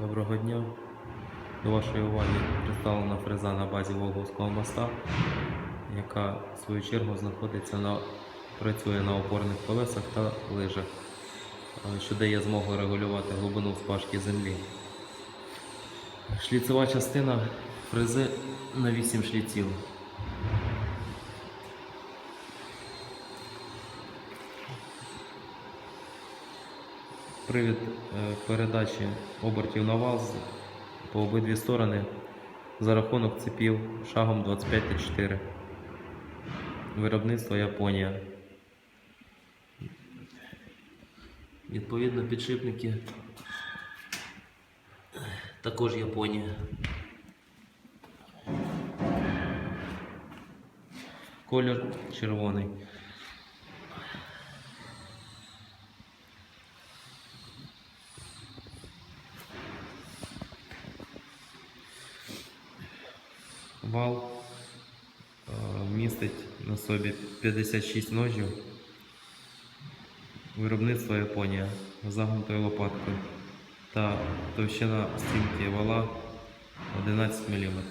Доброго дня. До вашої уваги представлена фреза на базі Волговського моста, яка в свою чергу знаходиться на працює на опорних колесах та лижах, е, що дає змогу регулювати глибину спашки землі. Шліцева частина фрези на 8 шліців. Привід е, передачі обертів на вал по обидві сторони за рахунок цепів шагом 25 4. Виробництво Японія. Відповідно, підшипники також Японія. Колір червоний. Вал е, містить на собі 56 ножів. Виробництво Японія загнутою лопаткою та товщина стінки вала 11 мм.